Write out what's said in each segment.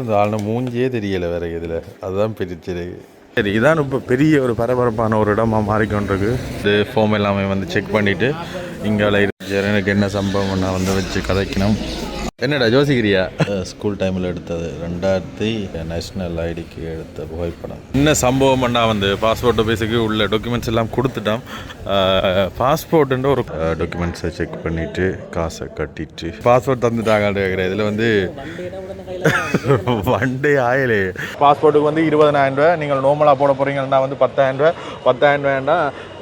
அந்த ஆளுன மூஞ்சியே தெரியலை வேற இதில் அதுதான் பிரிச்சது சரி இதான் இப்போ பெரிய ஒரு பரபரப்பான ஒரு இடமா மாறிக்கொண்டிருக்கு. இது ஃபோம் எல்லாமே வந்து செக் பண்ணிவிட்டு இங்கே எனக்கு என்ன சம்பவம் நான் வந்து வச்சு கதைக்கணும். என்னடா யோசிக்கிறியா ஸ்கூல் டைமில் எடுத்தது ரெண்டாயிரத்தி நேஷ்னல் ஐடிக்கு எடுத்த புகைப்படம். என்ன சம்பவம்னா வந்து? பாஸ்போர்ட் ஆஃபீஸுக்கு உள்ள டாக்குமெண்ட்ஸ் எல்லாம் கொடுத்துட்டோம். பாஸ்போர்ட்டுன்ற ஒரு டாக்குமெண்ட்ஸை செக் பண்ணிவிட்டு காசை கட்டிட்டு. பாஸ்போர்ட் தந்துட்டாங்க இதில் வந்து வண்டே ஆயிலே. பாஸ்போர்ட்டுக்கு வந்து இருபதனாயிரம் ரூபாய். நீங்கள் நார்மலாக போட போகிறீங்கன்னா வந்து பத்தாயிரம் ரூபாய். பத்தாயிரம் ரூபாய்னா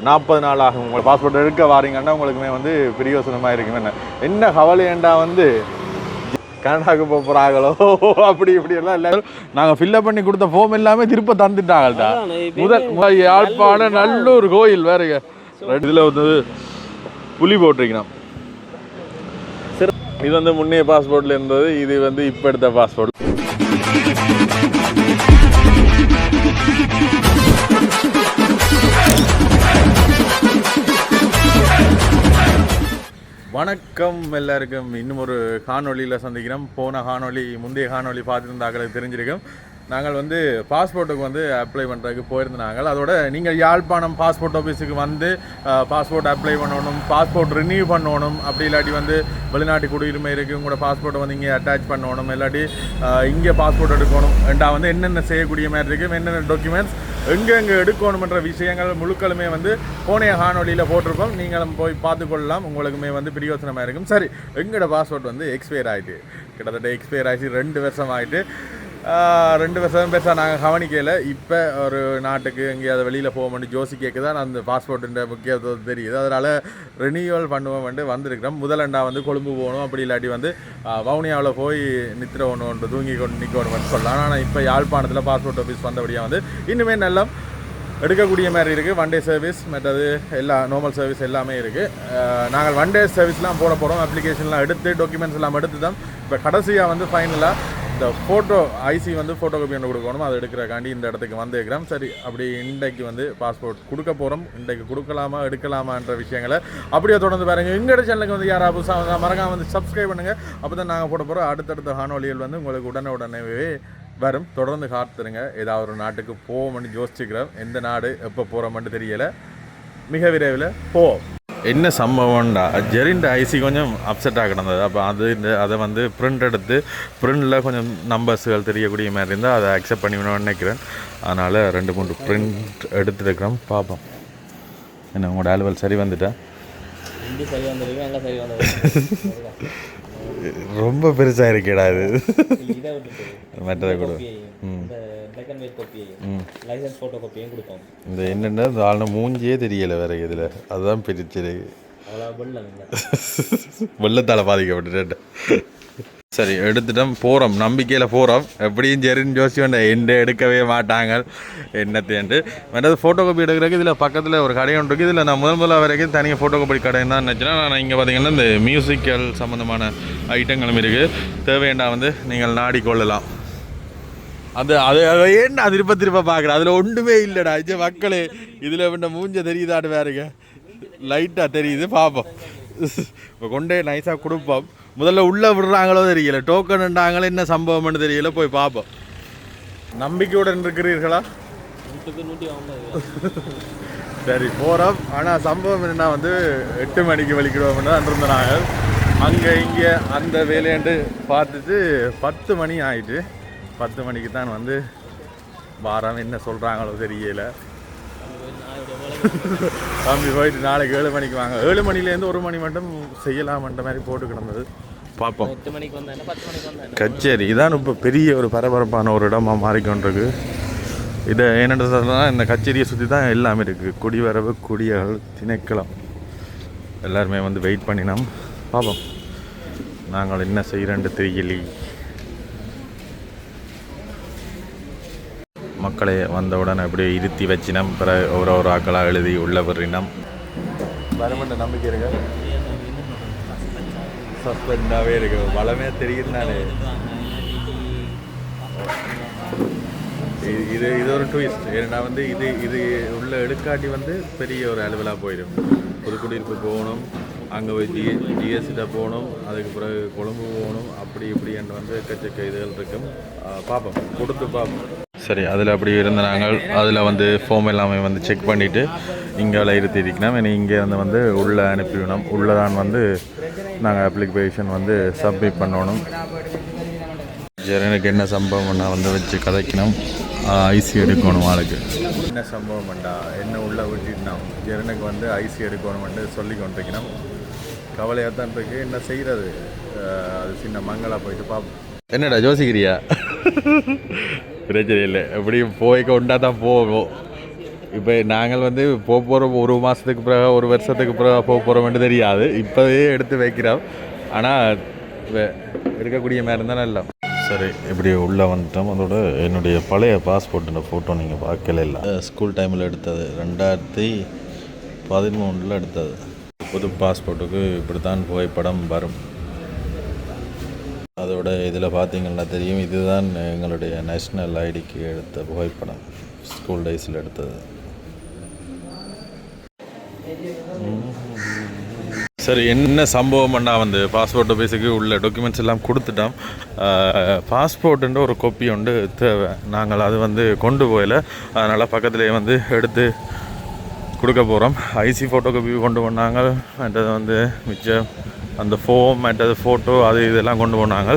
நாற்பது நாள் ஆகும். உங்கள் பாஸ்போர்ட் எடுக்க வாரீங்கன்னா உங்களுக்குமே வந்து பிரியோசனமாக இருக்கும். என்ன என்ன கவலையண்டா வந்து? கனடாக்கு போக போகிறாங்களோ அப்படி இப்படி எல்லாம் இல்லை நாங்கள் ஃபில்லப் பண்ணி கொடுத்த ஃபார்ம் எல்லாமே திருப்ப தந்துட்டாங்கள்டா. முதல் யாழ்ப்பாண நல்லூர் கோயில் வேறுங்க இதில் வந்து புலி போட்டிருக்கணும் இது வந்து முன்னைய பாஸ்போர்ட்ல இருந்தது இது வந்து இப்போ எடுத்த பாஸ்போர்ட் வணக்கம் எல்லாருக்கும். இன்னும் ஒரு காணொலியில் சந்திக்கிறோம். போன காணொலி முந்தைய காணொலி பார்த்துருந்தாக்களுக்கு தெரிஞ்சிருக்கும். நாங்கள் வந்து பாஸ்போர்ட்டுக்கு வந்து அப்ளை பண்ணுறதுக்கு போயிருந்தாங்க அதோட நீங்கள் யாழ்ப்பாணம் பாஸ்போர்ட் ஆஃபீஸுக்கு வந்து பாஸ்போர்ட் அப்ளை பண்ணணும் பாஸ்போர்ட் ரினியூ பண்ணணும் அப்படி இல்லாட்டி வந்து வெளிநாட்டு குடியுரிமை இருக்குது உங்களோட பாஸ்போர்ட்டை வந்து இங்கே அட்டாச் பண்ணணும் இல்லாட்டி இங்கே பாஸ்போர்ட் எடுக்கணும். ரெண்டா வந்து என்னென்ன செய்யக்கூடிய மாதிரி இருக்குது என்னென்ன டாக்குமெண்ட்ஸ் எங்கெங்கே எடுக்கணுமன்ற விஷயங்கள் முழுக்களுமே வந்து போனைய காணொலியில் போட்டிருப்போம் நீங்களும் போய் பார்த்துக்கொள்ளலாம். உங்களுக்குமே வந்து பிரியோசனமாக இருக்கும். சரி எங்களோட பாஸ்போர்ட் வந்து எக்ஸ்பயர் ஆகிட்டு கிட்டத்தட்ட எக்ஸ்பயர் ஆகிட்டு ரெண்டு வருஷம் ஆகிட்டு ரெண்டு வருஷம் பெருசாக நாங்கள் கவனிக்கல. இப்போ ஒரு நாட்டுக்கு எங்கேயாவது வெளியில் போக ஜோசி கேட்க தான் அந்த பாஸ்போர்ட்டுன்ற முக்கியத்துவம் தெரியுது. அதனால் ரெனியூவல் பண்ணுவோம் வந்து வந்திருக்கிறோம். முதலண்டா வந்து கொழும்பு போகணும் அப்படி இல்லாட்டி வந்து வவுனியாவில் போய் நித்திர ஒன்று ஒன்று தூங்கி கொண்டு நிற்கணும் சொல்லலாம். ஆனால் இப்போ யாழ்ப்பாணத்தில் பாஸ்போர்ட் ஆஃபீஸ் வந்தபடியாக வந்து இன்னுமே நல்லா எடுக்கக்கூடிய மாதிரி இருக்குது ஒன் டே சர்வீஸ் மற்றது எல்லா நார்மல் சர்வீஸ் எல்லாமே இருக்குது நாங்கள் ஒன் டே சர்வீஸ்லாம் போட போகிறோம் அப்ளிகேஷன்லாம் எடுத்து டாக்குமெண்ட்ஸ் எல்லாம் எடுத்து தான். இப்போ கடைசியாக வந்து ஃபைனலாக இந்த ஃபோட்டோ ஐசி வந்து ஃபோட்டோ காப்பி ஒன்று கொடுக்கணும் அதை எடுக்கிறக்காண்டி இந்த இடத்துக்கு வந்திருக்கிறோம். சரி அப்படி இன்றைக்கு வந்து பாஸ்போர்ட் கொடுக்க போகிறோம் இன்றைக்கு கொடுக்கலாமா எடுக்கலாமான்ற விஷயங்களை அப்படியே தொடர்ந்து பாருங்க. எங்களோட சேனலுக்கு வந்து யாராவது புதுசாக வந்தால் வந்து சப்ஸ்கிரைப் பண்ணுங்கள் அப்போ தான் நாங்கள் போட போகிறோம் அடுத்தடுத்த காணொலிகள் வந்து உங்களுக்கு உடனே உடனேவே வரும். தொடர்ந்து காத்துருங்க. ஏதாவது ஒரு நாட்டுக்கு போவோம்னு யோசிச்சுக்கிறோம். எந்த நாடு எப்போ போகிறோம்னு தெரியலை. மிக விரைவில் போவோம். என்ன சம்பவம்டா? ஜெரிண்ட ஐசி கொஞ்சம் அப்செட்டாக கிடந்தது அப்போ அது இந்த அதை வந்து பிரிண்ட் எடுத்து பிரிண்டில் கொஞ்சம் நம்பர்ஸுகள் தெரியக்கூடிய மாதிரி இருந்தால் அதை அக்செப்ட் பண்ணிக்கணும்னு நினைக்கிறேன். அதனால் ரெண்டு மூணு பிரிண்ட் எடுத்துருக்கிறோம். பார்ப்போம் என்ன உங்களோட ஆல்வல் சரி வந்துட்டா? ரொம்ப பெருசாக இருக்கேடா இது. மற்றதை கூட. இந்த பிளாக் அண்ட் ஒயிட் காப்பியையும் லைசன்ஸ் ஃபோட்டோ காப்பியும் கொடுத்தோம். இந்த என்னென்னா ஆளுன மூஞ்சியே தெரியல வேற இதில். அதுதான் இல்லை. வெள்ளத்தால் பாதிக்கப்பட்டுட்டேன். சரி எடுத்துட்டோம் போகிறோம் நம்பிக்கையில் போகிறோம் எப்படியும் சரின்னு ஜோசி வேண்டாம் எந்த எடுக்கவே மாட்டாங்க. என்னத்தேன்ட்டு வேண்டாவது ஃபோட்டோ காப்பி எடுக்கிறதுக்கு இதில் பக்கத்தில் ஒரு கடை ஒன்று இருக்குது. இதில் நான் முதல் முதல்ல வரைக்கும் தனியாக ஃபோட்டோ காப்பி கடை தான் நினச்சேன்னா நான் இங்கே பார்த்தீங்கன்னா இந்த மியூசிக்கல் சம்மந்தமான ஐட்டங்களும் இருக்குது தேவையண்டா வந்து நீங்கள் நாடிக்கொள்ளலாம். அது அது அதை ஏன் நான் திருப்ப திருப்ப பார்க்குறேன் அதில் ஒன்றுமே இல்லைடா. இது மக்களே இதில் வேண்ட மூஞ்ச தெரியுதாட்டு வேறுங்க. லைட்டாக தெரியுது பார்ப்போம் இப்போ கொண்டே நைஸாக கொடுப்போம். முதல்ல உள்ளே விடுறாங்களோ தெரியல. டோக்கன்ண்டாங்களோ என்ன சம்பவம்னு தெரியல. போய் பார்ப்போம் நம்பிக்கையுடன் இருக்கிறீர்களா? சரி போகிறோம் ஆனால் சம்பவம் என்ன வந்து எட்டு மணிக்கு வலிக்கிடுவோம்னு தான் இருந்தாங்க அங்கே இங்கே அந்த வேலையாண்டு பார்த்துட்டு பத்து மணி ஆயிட்டு பத்து மணிக்கு தான் வந்து வாரம் என்ன சொல்கிறாங்களோ தெரியல. தம்பி போயிட்டு நாளைக்கு ஏழு மணிக்கு வாங்க. ஏழு மணிலேருந்து ஒரு மணி மட்டும் செய்யலாமன்ற மாதிரி போட்டு கிடந்தது. பார்ப்போம். கச்சேரி. இதான் இப்போ பெரிய ஒரு பரபரப்பான ஒரு இடமா மாறிக்கொண்டிருக்கு. இதை என்னென்னு சொன்னால் இந்த கச்சேரியை சுற்றி தான் எல்லாமே இருக்குது குடிவரவு குடியல் திணைக்களம். எல்லாருமே வந்து வெயிட் பண்ணினோம் பார்ப்போம். நாங்கள் என்ன செய்கிறேன்னு தெரியலே மக்களை வந்தவுடன் அப்படியே இருத்தி வச்சினம். பிறகு ஒரு ஒரு ஆக்களாக எழுதி உள்ள வர்றினம் வருமென்ற நம்பிக்கை இருக்கு? சஸ்பெண்டாகவே இருக்கு. வளமே தெரியும் நானே இது- இது இது ஒரு ட்விஸ்ட் ஏன்னா வந்து இது இது உள்ள எடுக்காட்டி வந்து பெரிய ஒரு அலுவலாக போயிடும். புதுக்குடியிருப்பு போகணும் அங்கே போய் ஜி ஜிஎஸ்சிட்ட போகணும் அதுக்கு பிறகு கொழும்பு போகணும் அப்படி இப்படி என்று வந்து எக்கச்சக்க இதுகள் இருக்கும். பார்ப்போம். கொடுத்து பார்ப்போம். சரி அதில் அப்படி இருந்த நாங்கள் அதில் வந்து ஃபார்ம் எல்லாமே வந்து செக் பண்ணிவிட்டு இங்கே இருத்தி இருக்கணும் இங்கே இருந்து வந்து உள்ளே அனுப்பிவிடணும் உள்ளே தான் வந்து நாங்கள் அப்ளிகேஷன் வந்து சப்மிட் பண்ணணும். ஜெரனுக்கு என்ன சம்பவம்னா வந்து வச்சு கதைக்கணும். ஐசி எடுக்கணும் ஆளுக்கு. என்ன சம்பவம் பண்ணா என்ன உள்ள விட்டுட்டோம் ஜெரனுக்கு வந்து ஐசி எடுக்கணும்னு சொல்லி கொண்டிருக்கணும். கவலையாக தான் இருக்கு. என்ன செய்கிறது அது சின்ன மங்களா போயிட்டு பார்ப்போம் என்னடா யோசிக்கிறியா பிரச்சனை இல்லை. எப்படியும் போய்க்க உண்டா தான் போவோம் இப்போ நாங்கள் வந்து போக போகிறோம் ஒரு மாதத்துக்கு பிறகு ஒரு வருஷத்துக்கு பிறகு போக போகிறோம்னு தெரியாது. இப்போவே எடுத்து வைக்கிறோம். ஆனால் எடுக்கக்கூடிய மாதிரி இருந்தால் நல்லா சரி இப்படி உள்ளே வந்துட்டோம். அதோட என்னுடைய பழைய பாஸ்போர்ட்டோட ஃபோட்டோ நீங்கள் பார்க்கல இல்லை. ஸ்கூல் டைமில் எடுத்தது. ரெண்டாயிரத்தி பதிமூணில் எடுத்தது. புது பாஸ்போர்ட்டுக்கு இப்படி தான் புகைப்படம் வரும். அதோட இதில் பார்த்தீங்கன்னா தெரியும் இதுதான் எங்களுடைய நேஷ்னல் ஐடிக்கு எடுத்த புகைப்படம் ஸ்கூல் டேஸில் எடுத்தது. சரி என்ன சம்பவம் பண்ணால் வந்து? பாஸ்போர்ட் ஆஃபீஸுக்கு உள்ள டாக்குமெண்ட்ஸ் எல்லாம் கொடுத்துட்டோம். பாஸ்போர்ட்டுன்ற ஒரு கொப்பி உண்டு தேவை. நாங்கள் அது வந்து கொண்டு போகல. அதனால் பக்கத்துலேயே வந்து எடுத்து கொடுக்க போகிறோம் ஐசி ஃபோட்டோ காப்பி கொண்டு போனாங்க மற்றது வந்து மிச்சம். அந்த ஃபோம் மற்றது ஃபோட்டோ அது இதெல்லாம் கொண்டு போனாங்க.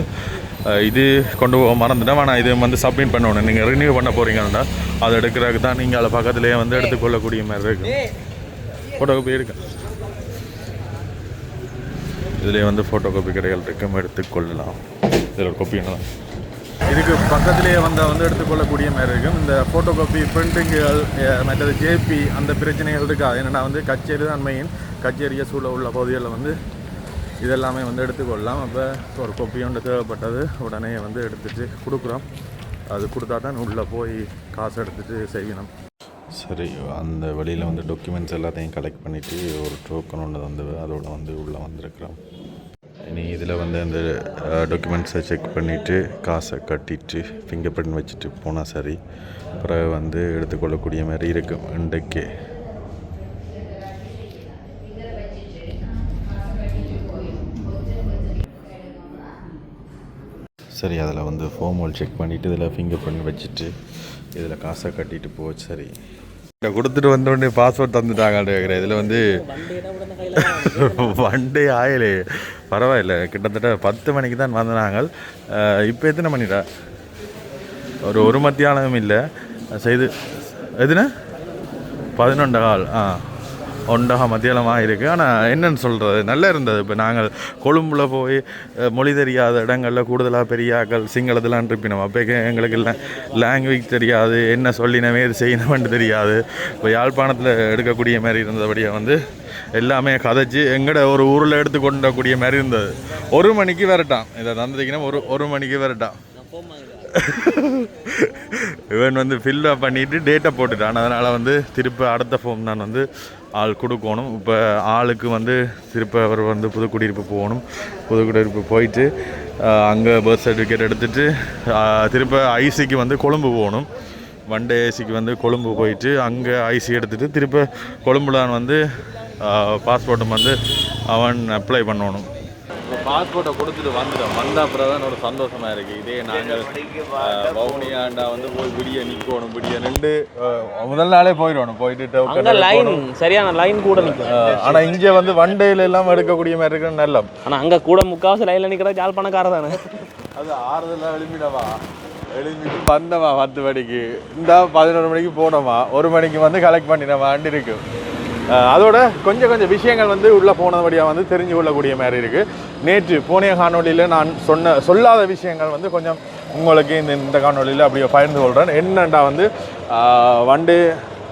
இது கொண்டு போக மறந்துட்டோம் ஆனால் இது வந்து சப்மிட் பண்ணணும். நீங்கள் ரினியூ பண்ண போகிறீங்கன்னா அதை எடுக்கிறதுக்கு தான் நீங்கள் அதை பக்கத்துலேயே வந்து எடுத்துக்கொள்ளக்கூடிய மாதிரி இருக்கும் ஃபோட்டோ காப்பி இருக்கு? இதுலேயே வந்து ஃபோட்டோ காப்பி கடைகள் இருக்கும் எடுத்துக்கொள்ளலாம். இதில் காப்பி என்னலாம் இதுக்கு பக்கத்திலேயே வந்தால் வந்து எடுத்துக்கொள்ளக்கூடிய மாதிரி இருக்கும் இந்த ஃபோட்டோ காப்பி பிரிண்டிங்குகள் மற்றது ஜேபி அந்த பிரச்சனைகள் இருக்காது என்னென்னா வந்து கச்சேரி தான் மெயின் கச்சேரியை சூழ உள்ள பகுதிகளில் வந்து இதெல்லாமே வந்து எடுத்துக்கொள்ளலாம். அப்போ ஒரு கொப்பியோண்டு தேவைப்பட்டது உடனே வந்து எடுத்துட்டு கொடுக்குறோம். அது கொடுத்தா தான் உள்ளே போய் காசு எடுத்துட்டு செய்யணும். சரி அந்த வழியில் வந்து டாக்குமெண்ட்ஸ் எல்லாத்தையும் கலெக்ட் பண்ணிவிட்டு ஒரு டோக்கன் ஒன்று வந்து அதோட வந்து உள்ளே வந்திருக்கிறோம். இனி இதில் வந்து அந்த டாக்குமெண்ட்ஸை செக் பண்ணிவிட்டு காசை கட்டிட்டு ஃபிங்கர் பிரிண்ட் வச்சுட்டு போனால் சரி. பிறகு வந்து எடுத்துக்கொள்ளக்கூடிய மாதிரி இருக்கும் இன்றைக்கே சரி அதில் வந்து ஃபார்ம் செக் பண்ணிவிட்டு இதில் ஃபிங்கர் பிரிண்ட் வச்சுட்டு இதில் காசை கட்டிட்டு போச்சு சரி. இதை கொடுத்துட்டு வந்தோடனே உடனே தந்துட்டாங்கன்னு கேட்குறேன். இதில் வந்து வண்டே ஆயிலே பரவாயில்ல. கிட்டத்தட்ட பத்து மணிக்கு தான் வந்தாங்க. இப்போ எத்தனை மணிடா ஒரு ஒரு மத்தியானமும் இல்லை. செய்து எதுனா பதினொன்று கால். ஆ. ஒன்றாக மத்தியானமாக இருக்குது ஆனால் என்னன்னு சொல்கிறது நல்லா இருந்தது. இப்போ நாங்கள் கொழும்புல போய் மொழி தெரியாத இடங்களில் கூடுதலாக பெரியாக்கள் சிங்களத்தெலாம் இருப்பினோம். அப்போ எங்களுக்கு இல்லை லாங்குவேஜ் தெரியாது. என்ன சொல்லினமே இது செய்யணுமென்று தெரியாது. இப்போ யாழ்ப்பாணத்தில் எடுக்கக்கூடிய மாதிரி இருந்தபடியாக வந்து எல்லாமே கதைச்சு எங்கட ஒரு ஊரில் எடுத்து கொண்டக்கூடிய மாதிரி இருந்தது. ஒரு மணிக்கு வரட்டான். இதை தந்ததுக்குன்னா ஒரு ஒரு மணிக்கு வரட்டான். இவன் வந்து ஃபில்லப் பண்ணிட்டு டேட்டை போட்டுட்டான். அதனால் வந்து திருப்பி அடுத்த ஃபோம் நான் வந்து ஆள் கொடுக்கணும். இப்போ ஆளுக்கு வந்து திருப்ப அவர் வந்து புதுக்குடியிருப்பு போகணும். புதுக்குடியிருப்பு போயிட்டு அங்கே பர்த் சர்டிஃபிகேட் எடுத்துட்டு திருப்ப ஐசிக்கு வந்து கொழும்பு போகணும். வண்டே ஏசிக்கு வந்து கொழும்பு போயிட்டு அங்கே ஐசி எடுத்துட்டு திருப்ப கொழும்புலான் வந்து பாஸ்போர்ட்டும் வந்து அவன் அப்ளை பண்ணணும். இப்போ பாஸ்போர்ட்டை கொடுத்துட்டு வந்துட்டோம் வந்த அப்புறம் தான் ஒரு சந்தோஷமா இருக்கு. இதே நாங்கள் பவுனியாண்டா வந்து போய் விடிய நிற்கணும் விடிய நின்று முதல் நாளே போயிடணும். போயிட்டு லைன் சரியான லைன் கூட நிக்கும் அஹ், ஆனா இங்க வந்து வன் டேல எல்லாம் எடுக்கக்கூடிய மாதிரி இருக்கு நல்ல ஆனா அங்க கூட முக்காவாசி லைன்ல நிக்கிற யாழ்ப்பாணக்கார தானே? அது ஆறுதலாக எழுப்பிடவா எழுப்பிட்டு வந்தவா பத்து மணிக்கு. இந்த பதினொரு மணிக்கு போனோமா? ஒரு மணிக்கு வந்து கலெக்ட் பண்ணினவாண்டு இருக்கு. அஹ் அதோட கொஞ்சம் கொஞ்சம் விஷயங்கள் வந்து உள்ளே போனபடியாக வந்து தெரிஞ்சு கொள்ளக்கூடிய மாதிரி இருக்குது நேற்று போனிய காணொலியில் நான் சொன்ன சொல்லாத விஷயங்கள் வந்து கொஞ்சம் உங்களுக்கு இந்த இந்த காணொலியில் அப்படியே பகிர்ந்து கொள்கிறேன் என்னண்டா வந்து வண்டு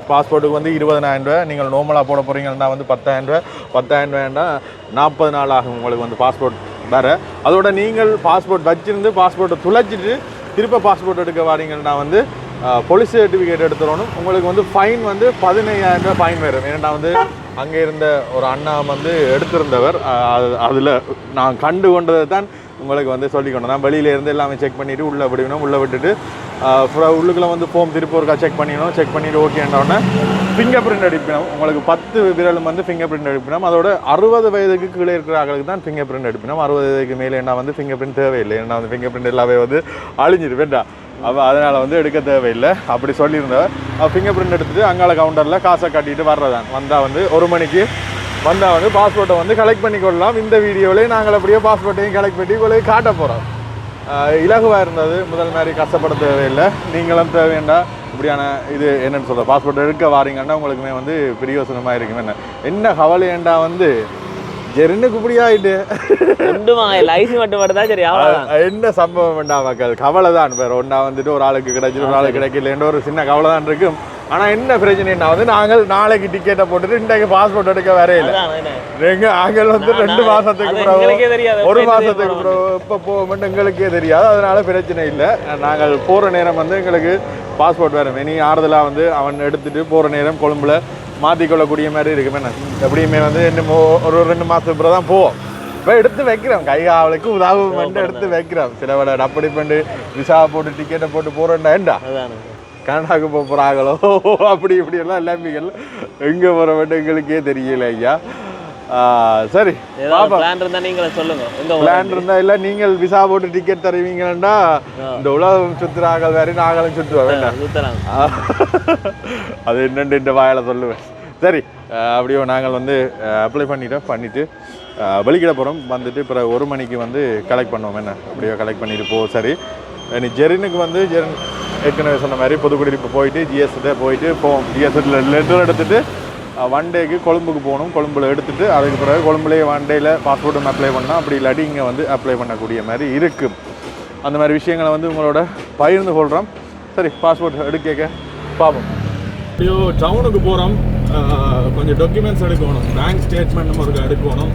பாஸ்போர்ட்டுக்கு வந்து இருபதனாயிரம் ரூபாய் நீங்கள் நார்மலாக போட போகிறீங்கன்னா வந்து பத்தாயிரம் ரூபாய் பத்தாயிரம் ரூபாய்னா நாற்பது நாள் ஆகும் உங்களுக்கு வந்து பாஸ்போர்ட் வேறு. அதோட நீங்கள் பாஸ்போர்ட் வச்சிருந்து பாஸ்போர்ட்டை துளைச்சிட்டு திருப்ப பாஸ்போர்ட் எடுக்க வரீங்கன்னா வந்து போலீஸ் சர்டிஃபிகேட் எடுத்துடணும். உங்களுக்கு வந்து ஃபைன் வந்து பதினையாயிரம் ரூபாய் ஃபைன் வரும். ஏன்னா வந்து அங்கே இருந்த ஒரு அண்ணா வந்து எடுத்திருந்தவர். அதில் நான் கண்டு கொண்டதை தான் உங்களுக்கு வந்து சொல்லிக்கணும் நான் வெளியில இருந்து எல்லாமே செக் பண்ணிவிட்டு உள்ளே விடுவினோம் உள்ளே விட்டுட்டு உள்ளுக்குள்ளே அப்புறம் வந்து ஃபோம் திருப்பி ஒருக்கா செக் பண்ணிடணும் செக் பண்ணிவிட்டு ஓகேன்றோடனே ஃபிங்கர் பிரிண்ட் அடிப்பினோம் உங்களுக்கு பத்து விரலும் வந்து ஃபிங்கர் பிரிண்ட் அடிப்பினோம் அதோட அறுபது வயதுக்கு கீழே இருக்கிற ஆளுக்கு தான் ஃபிங்கர் பிரிண்ட் அடிப்பினோம் அறுபது வயதுக்கு மேலே என்ன வந்து ஃபிங்கர் பிரிண்ட் தேவையில்லை. ஏன்னா வந்து ஃபிங்கர் பிரிண்ட் எல்லாமே வந்து அழிஞ்சிரு வேண்டாம் அப்போ அதனால் வந்து எடுக்க தேவையில்லை. அப்படி சொல்லியிருந்தவ ஃபிங்கர் பிரிண்ட் எடுத்துகிட்டு அங்கால கவுண்டரில் காசை கட்டிட்டு வர்றதான். வந்தால் வந்து ஒரு மணிக்கு வந்தால் வந்து பாஸ்போர்ட்டை வந்து கலெக்ட் பண்ணி கொள்ளலாம் இந்த வீடியோவிலேயே நாங்கள் அப்படியே பாஸ்போர்ட்டையும் கலெக்ட் பண்ணி உங்களுக்கு காட்ட போகிறோம் இலகுவாக இருந்தது. முதல் மாதிரி கஷ்டப்பட தேவையில்லை. நீங்களும் தேவையண்டா இப்படியான இது என்னென்னு சொல்கிற பாஸ்போர்ட் எடுக்க வாரீங்கன்னா உங்களுக்குமே வந்து பிரியோசனமாக இருக்குமே என்ன? என்ன கவலையண்டா வந்து? ஜெருனுக்கு இப்படி ஆயிட்டு ஒன்றுமா லைசி மட்டும் மட்டும் தான் சரி என்ன சம்பவம் வேண்டாம் மக்கள்? கவலை தான் வேற ஒன்றா வந்துட்டு ஒரு ஆளுக்கு கிடைச்சிட்டு ஒரு ஆளுக்கு கிடைக்கலன்ற ஒரு சின்ன கவலை தான் இருக்கும். ஆனா என்ன பிரச்சனைன்னா வந்து நாங்கள் நாளைக்கு டிக்கெட்டை போட்டுட்டு இன்றைக்கு பாஸ்போர்ட் எடுக்க வரையில அதான் என்ன. எங்க நாங்கள் வந்து ரெண்டு மாசத்துக்கு பிறகு. ஒரு மாசத்துக்கு பிறகு எப்போ போவோம்னு எங்களுக்கே தெரியாது. அதனால பிரச்சனை இல்லை. நாங்கள் போற நேரம் வந்து எங்களுக்கு பாஸ்போர்ட் வேற. இனி ஆறுதலா வந்து அவன் எடுத்துட்டு போற நேரம் கொழும்புல மாத்திக்கொள்ளக்கூடிய மாதிரி இருக்கும். என்ன? எப்படியுமே வந்து இன்னும் ஒரு ரெண்டு மாசத்துக்கு பிறகு தான் போவோம். இப்போ எடுத்து வைக்கிறோம். கை காவலுக்கு உதவும் பண்ணி எடுத்து வைக்கிறோம். சில விட அப்படி பண்ணி விசா போட்டு டிக்கெட்டை போட்டு போறேன்டா ஏண்டா? அதான். கனடாக்கு போக போகிறாங்களோ அப்படி இப்படி எல்லாம் எல்லாமே எங்கே போகிற மட்டும் எங்களுக்கே தெரியல ஐயா சரி பிளான் இருந்தா நீங்களே சொல்லுங்க. பிளான் இருந்தா இல்ல நீங்கள் விசா போட்டு டிக்கெட் தருவீங்கன்னா இந்த உலகம் சுத்துறாங்க வேற நாங்களும் சுற்றுவோம் வேண்டாம் அது என்னன்னு இந்த வாயில சொல்லுவேன். சரி அப்படியே நாங்கள் வந்து அப்ளை பண்ணிட்டோம் பண்ணிட்டு வெளிக்கிட போகிறோம் வந்துட்டு பிறகு ஒரு மணிக்கு வந்து கலெக்ட் பண்ணுவோம் என்ன? அப்படியே கலெக்ட் பண்ணிட்டு போ சரி. இனி ஜெரினுக்கு வந்து ஜெரின் ஏற்கனவே சொன்ன மாதிரி புதுக்குடியிருப்பு போயிட்டு ஜிஎஸ்கிட்ட போயிட்டு போவோம். ஜிஎஸ்ல லெட்டர் எடுத்துட்டு ஒன் டேக்கு கொழும்புக்கு போகணும். கொழும்புல எடுத்துட்டு அதுக்கு பிறகு கொழும்புலேயே ஒன் டேயில் பாஸ்போர்ட்டும் அப்ளை பண்ணால் அப்படி இல்லாட்டி இங்கே வந்து அப்ளை பண்ணக்கூடிய மாதிரி இருக்குது அந்த மாதிரி விஷயங்களை வந்து உங்களோட பகிர்ந்து கொள்கிறோம் சரி பாஸ்போர்ட் எடுக்க பார்ப்போம் ஐயோ டவுனுக்கு போகிறோம் கொஞ்சம் டாக்குமெண்ட்ஸ் எடுக்கணும். பேங்க் ஸ்டேட்மெண்ட் நம்ம ஒரு எடுக்கணும்.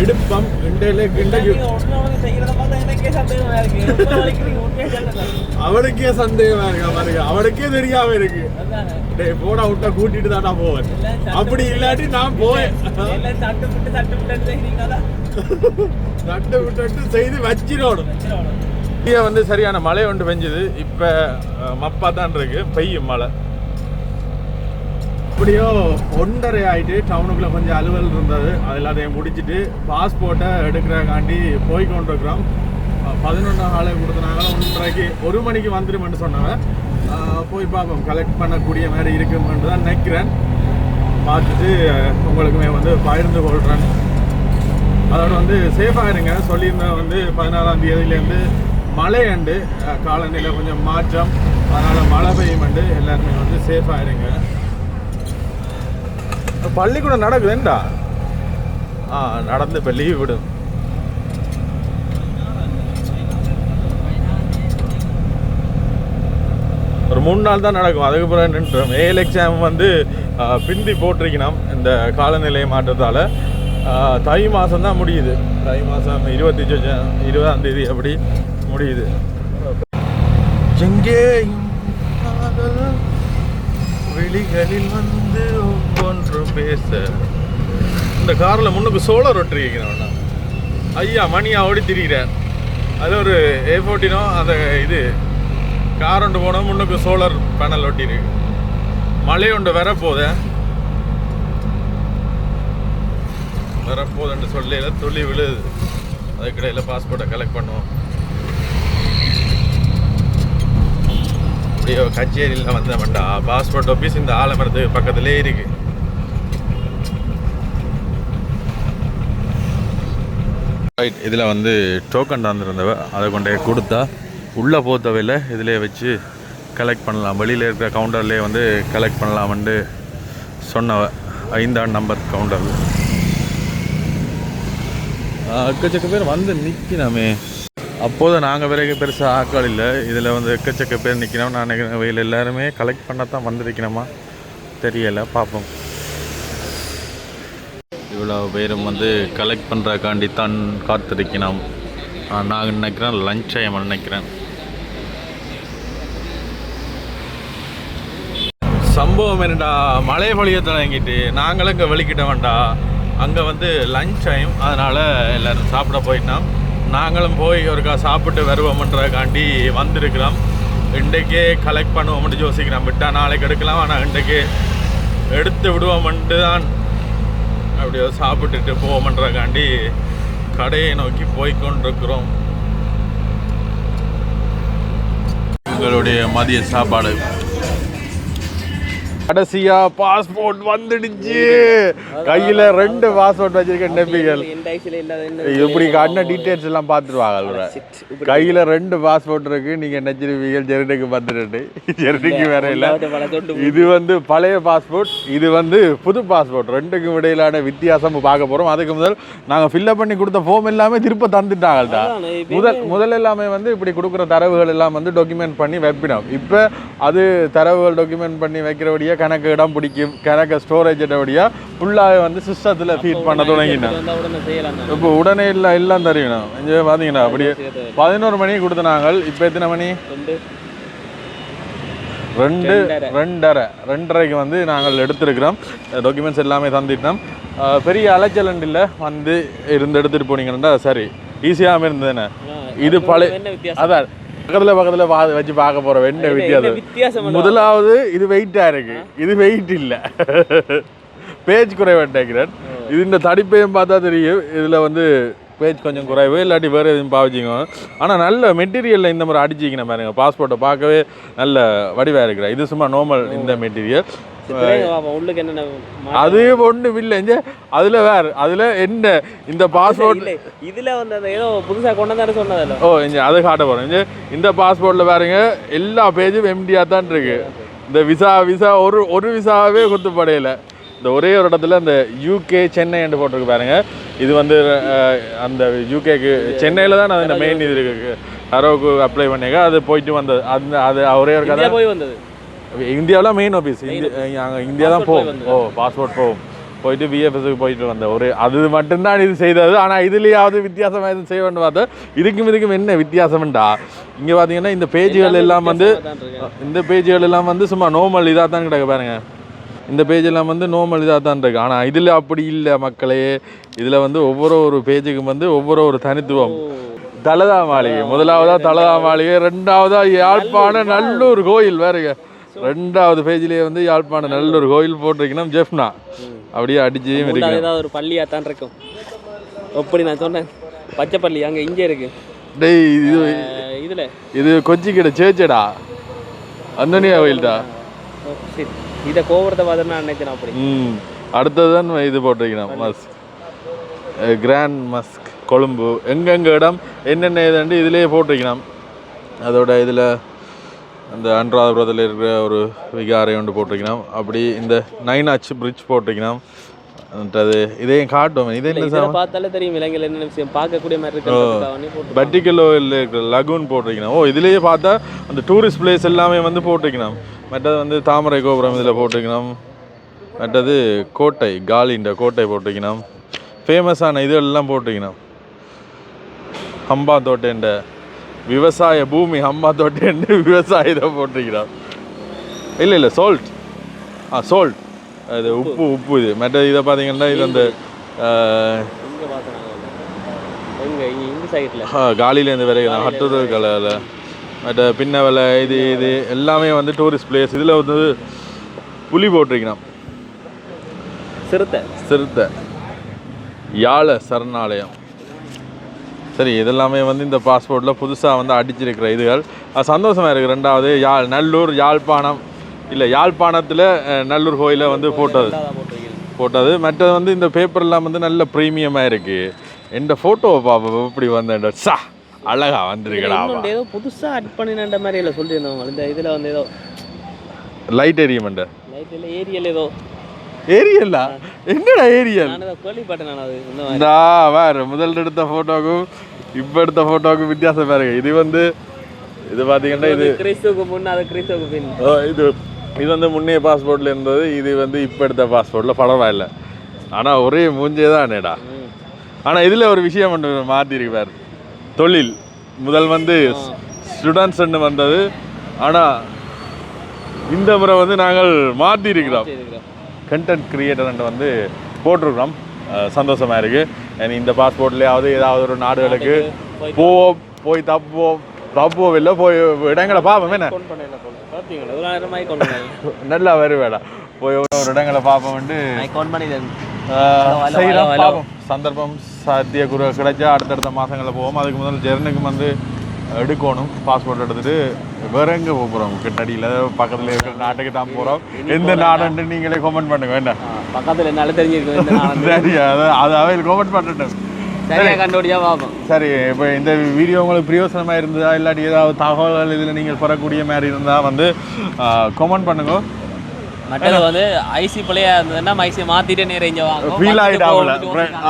எடுப்போம் இண்டையில இன்றைக்கு அவனுக்கே சந்தேகமா இருக்கா பாருங்க அவனுக்கே தெரியாம இருக்கு டேய் போடா விட்டா கூட்டிட்டு தானா போவேன் அப்படி இல்லாட்டி நான் போவேன் தட்டு விட்டு செய்து வச்சிடணும் இங்கே வந்து சரியான மழை ஒன்று பெஞ்சுது இப்போ மப்பா தான் இருக்கு பெய்யும் மழை எப்படியோ ஒன்றரை ஆயிட்டு டவுனுக்குள்ள கொஞ்சம் அலுவல் இருந்தது. அது எல்லாத்தையும் முடிச்சுட்டு பாஸ்போர்ட்டை எடுக்கிறக்காண்டி போய் கொண்டிருக்கிறோம். பதினொன்றாம் ஆளை கொடுத்தனால ஒன்றரைக்கு ஒரு மணிக்கு வந்துடும்னு சொன்னாங்க. போய் பார்ப்போம். கலெக்ட் பண்ணக்கூடிய மாதிரி இருக்குமென்று தான் நினைக்கிறேன். பார்த்துட்டு உங்களுக்குமே வந்து பகிர்ந்து கொள்கிறேன் அதோட வந்து சேஃபாக இருங்க. சொல்லியிருந்தேன் வந்து பதினாறாம் தேதியிலேருந்து மழை அண்டு காலநிலை கொஞ்சம் மாற்றம். அதனால் மழை பெய்யும் அண்டு எல்லாருமே வந்து சேஃபாக இருங்க. பள்ளிக்கூடம் நடக்குதுண்டா ஆ நடந்து இப்போ லீவ் விடும் ஒரு மூணு நாள் தான் நடக்கும். அதுக்கு பிறகு நின்றுடும் ஏஎல் எக்ஸாம் வந்து பிந்தி போட்டிருக்கணும் இந்த காலநிலை மாற்றத்தால். தை மாதம் தான் முடியுது. தை மாதம் இருபத்தி இருபதாம் தேதி அப்படி முடியுது. எங்கே வெளிகளில் வந்து ஒவ்வொன்றும் இந்த காரில் முன்னுக்கு சோலார் ஒட்டிருக்கீங்க ஐயா மணியா ஓடி திரிகிறார் அது ஒரு ஏ ஃபோர்ட்டினோ அந்த இது கார் ஒன்று போனோம் முன்னுக்கு சோலார் பேனல் ஒட்டிருக்கு மழை ஒன்று வரப்போதே. வரப்போதுன்னு சொல்லல துள்ளி விழுது. அதுக்கிடையில் பாஸ்போர்ட்டை கலெக்ட் பண்ணுவோம். அப்படியோ கச்சேரியில் வந்தவன்டா. பாஸ்போர்ட் ஆஃபீஸ் இந்த ஆலமரத்துக்கு பக்கத்துலேயே இருக்குது ரைட் இதில் வந்து டோக்கன் தந்துருந்தவ அதை கொண்டே கொடுத்தா உள்ளே போத்தவையில் இதிலே வச்சு கலெக்ட் பண்ணலாம். வெளியில் இருக்கிற கவுண்டர்லேயே வந்து கலெக்ட் பண்ணலாம்னு சொன்னவ ஐந்தாம் நம்பர் கவுண்டரில் எக்கச்சக்க பேர் வந்து நிற்கணுமே அப்போது நாங்கள் வரைக்கும் பெருசாக ஆட்கள் இல்லை. இதில் வந்து எக்கச்சக்க பேர் நிற்கணும் நான் நினைக்கிறேன் வெயில் எல்லாருமே கலெக்ட் பண்ண தான் வந்திருக்கணுமா? தெரியலை. பார்ப்போம். இவ்வளோ பேரும் வந்து கலெக்ட் பண்ணுறக்காண்டி தான் காத்திருக்கணும் நான் நினைக்கிறேன் லஞ்ச் டைம் நினைக்கிறேன். சம்பவம் என்னடா? மழை பொழிய தொடங்கிட்டு நாங்களும் இங்கே வெளிக்கிட்ட வேண்டாம் அங்கே வந்து லஞ்ச் டைம் அதனால் எல்லோரும் சாப்பிட போயிட்டோம். நாங்களும் போய் ஒருக்கா சாப்பிட்டு வருவோம்ன்றக்காண்டி வந்திருக்கிறோம். இன்றைக்கே கலெக்ட் பண்ணுவோம்னு யோசிக்கிறோம். விட்டால் நாளைக்கு எடுக்கலாம் ஆனால் இன்றைக்கு எடுத்து விடுவோம்ன்ட்டு தான் அப்படியே சாப்பிட்டுட்டு போவோம்ன்றதுக்காண்டி கடையை நோக்கி போய்கொண்டிருக்கிறோம் எங்களுடைய மதிய சாப்பாடு. கடைசியா பாஸ்போர்ட் வந்துடுச்சு. கையில ரெண்டு பாஸ்போர்ட் வச்சிருக்கேன் நம்பிகள். இப்படி காட்டின டீட்டெயில்ஸ் எல்லாம் பார்த்துருவாங்க கையில ரெண்டு பாஸ்போர்ட் இருக்கு நீங்க நினைச்சிருப்பீங்க ஜெர்னிக்கு வந்துட்டு ஜெர்னிக்கு வேற இல்ல. இது வந்து பழைய பாஸ்போர்ட் இது வந்து புது பாஸ்போர்ட் ரெண்டுக்கும் இடையிலான வித்தியாசம் பார்க்க போறோம். அதுக்கு முதல் நாங்க ஃபில்அப் பண்ணி கொடுத்த ஃபார்ம் எல்லாமே திருப்ப இப்ப முதல் முதல் எல்லாமே வந்து இப்படி கொடுக்குற தரவுகள் எல்லாம் வந்து டாக்குமெண்ட் பண்ணி வைப்பினோம். இப்போ அது தரவுகள் டாக்குமெண்ட் பண்ணி வைக்கிறபடியா கணக்கு இடம் பிடிக்கும். கணக்கு ஸ்டோரேஜ் இடபடியா ஃபுல்லாக வந்து சிஸ்டத்தில் ஃபீட் பண்ண தானே. இப்போ உடனே இல்லை எல்லாம் தெரியணும் இங்கே பார்த்தீங்கன்னா அப்படியே பதினோரு மணிக்கு கொடுத்தனாங்க இப்போ எத்தனை மணி? ரெண்டு. ரெண்டரை. ரெண்டரைக்கு வந்து நாங்கள் எடுத்திருக்கிறோம். டாக்குமெண்ட்ஸ் எல்லாமே தந்துட்டோம். பெரிய அலைச்சல் இல்லை. வந்து இருந்து எடுத்துகிட்டு போனீங்கன்னா சரி. ஈஸியாக இருந்ததுன்னு இது பழைய அதான். பக்கத்தில் பக்கத்தில் பா வச்சு பார்க்க போகிறோம் என்ன வித்தியாசம் முதலாவது இது வெயிட்டாக இருக்கு. இது வெயிட் இல்லை. பேஜ் குறைவட்டேங்கிறேன் இது இந்த தடிப்பையும் பார்த்தா தெரியும். இதில் வந்து பேஜ் கொஞ்சம் குறைவு இல்லாட்டி வேறு எதுவும் பாவிச்சிங்க ஆனால் நல்ல மெட்டீரியலில் இந்த மாதிரி அடிச்சிக்கணும் பாருங்க. பாஸ்போர்ட்டை பார்க்கவே நல்ல வடிவாக இருக்கிற. இது சும்மா நார்மல் இந்த மெட்டீரியல் அது ஒன்றும் இல்லைங்க அதில் வேறு அதில் என்ன? இந்த பாஸ்போர்ட் இதுல வந்து அந்த ஏதோ புதுசா கொண்டு சொன்னதல்ல. ஓ இங்க அதை காட்ட போகிறோம் இந்த பாஸ்போர்ட்டில் பாருங்க எல்லா பேஜும் எம்டியாக தான் இருக்கு. இந்த விசா விசா ஒரு ஒரு விசாவே குத்துப்படையில இந்த ஒரே ஒரு இடத்துல இந்த யூகே சென்னை என்று போட்டிருக்கு பாருங்க. இது வந்து அந்த யூகேக்கு சென்னையில் தான் நான் இந்த மெயின் இது இருக்கு. ஹரோக்கு அப்ளை பண்ணிங்க அது போயிட்டு வந்தது. அந்த அது ஒரே ஒரு கதை. போய் வந்தது. இந்தியாவில் மெயின் ஆஃபீஸ் அங்கே இந்தியா தான் போகும். ஓ பாஸ்போர்ட் போகும். போயிட்டு பிஎஃப்எஸ்க்கு போயிட்டு வந்த ஒரு அது மட்டும்தான் இது செய்தது. ஆனால் இதுலேயாவது வித்தியாசமாக எதுவும் செய்ய வேண்டும் பார்த்தா இதுக்கும் இதுக்கும் என்ன வித்தியாசம்டா இங்கே பார்த்தீங்கன்னா இந்த பேஜுகள் எல்லாம் வந்து. இந்த பேஜுகள் எல்லாம் வந்து சும்மா நார்மல் இதாக தான் கிடக்கு பாருங்க. இந்த பேஜ் எல்லாம் வந்து நார்மல் இதாக தான் இருக்கு. ஆனால் இதில் அப்படி இல்லை மக்களே. இதில் வந்து ஒவ்வொரு ஒரு பேஜுக்கும் வந்து ஒவ்வொரு ஒரு தனித்துவம். தலதா மாளிகை. முதலாவதா தலதா மாளிகை ரெண்டாவதா யாழ்ப்பாண நல்லூர் கோயில். வேறுங்க ரெண்டாவது பேஜ்லேயே வந்து யாழ்ப்பாண நல்லூர் கோயில் போட்டிருக்கணும் ஜெஃப்னா. அப்படியே அடிச்சையும் இருக்கு. ஏதாவது ஒரு பள்ளியா தான் இருக்கும். எப்படி நான் சொன்னேன். பச்சை பள்ளி அங்க இங்க இருக்கு. டேய் இது இதுல. இது கொச்சிக்கிட சேச்சடா. அந்தனியா கோயில்டா. சரி. இதை கோபுரத்தை பார்த்து நான் நினைச்சேன் அப்படி ம் அடுத்ததுதான் இது போட்டிருக்கிறோம் மஸ்க் கிராண்ட் மஸ்க் கொழும்பு. எங்கெங்க இடம் என்னென்ன இதுண்டு இதுலேயே போட்டிருக்கணும் அதோட இதில் அந்த அன்றாதபுரத்தில் இருக்கிற ஒரு விகாரை ஒன்று போட்டிருக்கணும் அப்படி இந்த நைனாச்சு பிரிட்ஜ் போட்டிருக்கணும் இதையும் காட்டும் இது பார்த்தாலே தெரியும் இலங்கையில் என்ன விஷயம் பார்க்கக்கூடிய மாதிரி இருக்கிறதுக்காக போட்டு பட்டிக்கலோவில் இருக்கிற லகூன் போட்டிருக்கணும் ஓ இதுலேயே பார்த்தா அந்த டூரிஸ்ட் பிளேஸ் எல்லாமே வந்து போட்டிருக்கணும் மற்றது வந்து தாமரை கோபுரம் இதில் போட்டிருக்கணும் மற்றது கோட்டை காலின்ற கோட்டை போட்டிருக்கணும் ஃபேமஸான இதெல்லாம் போட்டிருக்கணும் ஹம்பா தோட்டேன்ற விவசாய பூமி ஹம்பா தோட்டேன்ற விவசாய இதை போட்டிருக்கிறான். இல்லை இல்லை சோல்ட் ஆ சோல்ட் அது உப்பு உப்பு இது. மற்ற இதை பார்த்தீங்கன்னா இது அந்த காலிலேருந்து வரைக்கும் ஹட்டூர் கலையில் மற்ற பின்னவலை இது இது எல்லாமே வந்து டூரிஸ்ட் பிளேஸ் இதில் வந்து புலி போட்டிருக்கணும் சிறுத்தை. சிறுத்தை. யாழ சரணாலயம். சரி இதெல்லாமே வந்து இந்த பாஸ்போர்ட்டில் புதுசாக வந்து அடிச்சிருக்கிற இதுகள். அது சந்தோஷமாக இருக்குது ரெண்டாவது யாழ் நல்லூர் யாழ்ப்பாணம். இல்லை யாழ்ப்பாணத்தில் நல்லூர் கோயிலை வந்து போட்டிருக்கீங்க போட்டது மற்றது வந்து இந்த பேப்பர்லாம் வந்து நல்ல ப்ரீமியமாக இருக்குது எந்த ஃபோட்டோவை பார்ப்போம் எப்படி வந்தேன் சா அழகா வந்திருக்கடா ஏதோ புதுசா அட் பண்ணின மாதிரி இல்லை சொல்லியிருந்தவங்க. இந்த இதுல வந்து ஏதோ லைட் எரியுமெண்ட? லைட்டில் ஏரியல் ஏதோ. ஏரியல்லா? என்னடா ஏரியல்? இந்த இந்தா வேறு முதல்ல எடுத்த ஃபோட்டோக்கும் இப்போ எடுத்த ஃபோட்டோவுக்கும் வித்தியாசம் பாருங்க இது வந்து இது பார்த்தீங்கன்னா இது கிறிஸ்துவுக்கு முன்ன அது கிறிஸ்துவுக்கு பின். இது இது வந்து முன்னைய பாஸ்போர்ட்டில் இருந்தது இது வந்து இப்போ எடுத்த பாஸ்போர்ட்டில் பரவாயில்ல ஆனால் ஒரே மூஞ்சே தானேடா. ஆனால் இதில் ஒரு விஷயம் ஒன்று மாற்றிருக்கு பாரு தொழில். முதல் வந்து ஸ்டூடெண்ட்ஸ்ன்னு வந்தது. ஆனால் இந்த முறை வந்து நாங்கள் மாற்றிருக்கிறோம். கண்டென்ட் கிரியேட்டர் வந்து போட்டிருக்கிறோம். அஹ் சந்தோஷமா இருக்கு. And இந்த பாஸ்போர்ட்லேயாவது ஏதாவது ஒரு நாடுகளுக்கு போவோம் போய் தப்புவோம் தப்புவோம் இல்லை போய் இடங்களை பார்ப்போம் என்ன? பார்த்தீங்களா ஒரு ஆயிரம் பண்ணல நல்லா வருவேடா. போய் ஒரு இடங்களை பார்ப்போம்ட்டு நான் கொண்டு பண்ணி. பார்ப்போம். சந்தர்ப்பம் சாத்திய குரு கிடைச்சா அடுத்தடுத்த மாதங்களில் போவோம். அதுக்கு முதல்ல ஜெர்னுக்கு வந்து எடுக்கணும். பாஸ்போர்ட் எடுத்துட்டு வேற எங்கே போக போகிறோம் கிட்டடியில் பக்கத்தில் இருக்கிற நாட்டுக்கு தான் போகிறோம். எந்த நாடுன்ட்டு நீங்களே கமெண்ட் பண்ணுங்க. வேண்டாம். பக்கத்தில் என்னால நாள் சரி அதை அதை அவையில் கமெண்ட் பண்ணிட்டேன் சரியா கண்டுபிடிச்சா பார்ப்போம் சரி இப்போ இந்த வீடியோ உங்களுக்கு பிரயோசனமாக இருந்ததா இல்லாட்டி ஏதாவது தகவல்கள் இதில் நீங்கள் பெறக்கூடிய மாதிரி இருந்தால் வந்து கமெண்ட் பண்ணுங்க. மற்றது வந்து ஐசி பிள்ளையா இருந்ததுன்னா ஐசி மாத்திட்டு இங்க வாங்க. ஃபீல் ஆகிட்டாவில்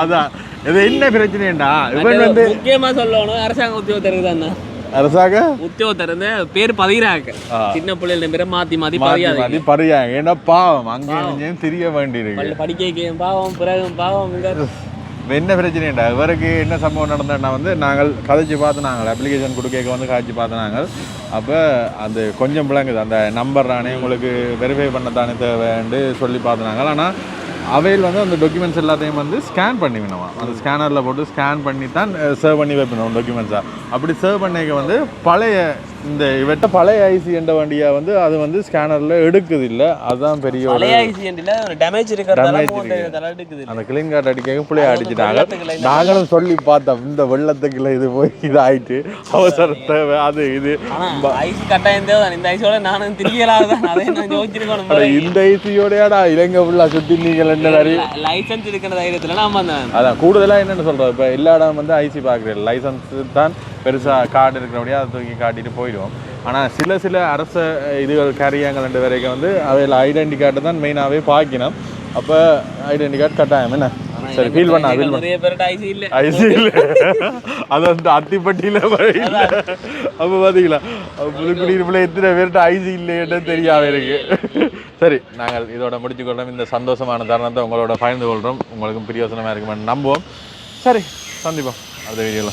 அதான் இது என்ன பிரச்சனைண்டா இவன் வந்து முக்கியமா சொல்லணும் அரசாங்க உத்தியோகத்தருக்கு தானே அரசாங்க? உத்தியோகத்தர் வந்து பேர் பதிகிறாங்க. சின்ன பிள்ளைகள பேரை மாத்தி மாத்தி பதியாது மாத்தி பறியாங்க ஏன்னா பாவம் அங்கே தெரிய வேண்டியிருக்கு. படிக்க பாவம் பிறகு பாவம் என்ன பிரச்சனைண்டா இவருக்கு என்ன சம்பவம் நடந்ததுன்னா வந்து நாங்கள் கதைச்சு பார்த்து நாங்கள் அப்ளிகேஷன் கொடுக்க வந்து கதைச்சு பார்த்து நாங்கள். அப்போ அது கொஞ்சம் விளங்குது. அந்த நம்பர் தானே உங்களுக்கு வெரிஃபை பண்ண தானே தேவைன்னு சொல்லி பார்த்துனாங்க ஆனால் அவையில் வந்து அந்த டாக்குமெண்ட்ஸ் எல்லாத்தையும் வந்து ஸ்கேன் பண்ணி வேணுமா அந்த ஸ்கேனரில் போட்டு ஸ்கேன் பண்ணி தான் சர்வ் பண்ணி வைப்பினோம் டாக்குமெண்ட்ஸாக அப்படி சர்வ் பண்ணிக்க வந்து பழைய இந்த இவற்ற பழைய ஐசி என்ற வண்டியை வந்து அது வந்து ஸ்கேனரில் எடுக்குது இல்லை அதுதான் பெரிய பழைய ஐசி ஒரு டேமேஜ் எடுக்குது அந்த கிளீன் கார்டு அடிக்க பிள்ளைய அடிச்சிட்டாங்க நாங்களும் சொல்லி பார்த்தோம் இந்த வெள்ளத்துக்குள்ள இது போய் இதாயிட்டு. அவசர தேவை அது இது. ஐசி கட்டாயம் தேவை இந்த ஐசியோட நானும் திரியலாதான் அதை நான் யோசிச்சிருக்கணும் இந்த ஐசியோடயாடா இலங்கை ஃபுல்லா சுத்தி நீங்கள் என்ன லைசன்ஸ் இருக்கிற தைரியத்துல நாம அந்த அதான் கூடுதலா என்னன்னு சொல்றது இப்போ எல்லா இடம் வந்து ஐசி பார்க்குறது லைசன்ஸ் தான் பெருசா கார்டு இருக்கிறபடியா அதை தூக்கி காட்டிட்டு போயிடுவோம். ஆனா சில சில அரச இதுகள் காரியாங்கள் ரெண்டு வரைக்கும் வந்து அவையில் ஐடென்டி கார்டு தான் மெயினாகவே பார்க்கணும் அப்போ ஐடென்டி கார்டு கட்டாயம் என்ன? சரி ஃபீல் பண்ணா ஃபீல் பண்ண. ஐசி இல்ல. ஐசி இல்ல. அது வந்து அத்திப்பட்டியில அப்ப பாத்தீங்களா? புதுக்குடியிருப்புல எத்தனை பேர்கிட்ட ஐசி இல்லைன்னு தெரியாம இருக்கு. சரி நாங்கள் இதோட முடிச்சுக்கொள்றோம் இந்த சந்தோஷமான தருணத்தை உங்களோட பகிர்ந்து கொள்றோம். உங்களுக்கும் பிரியோசனமா இருக்குமென்னு நம்புவோம். சரி சந்திப்போம். அடுத்த வீடியோல.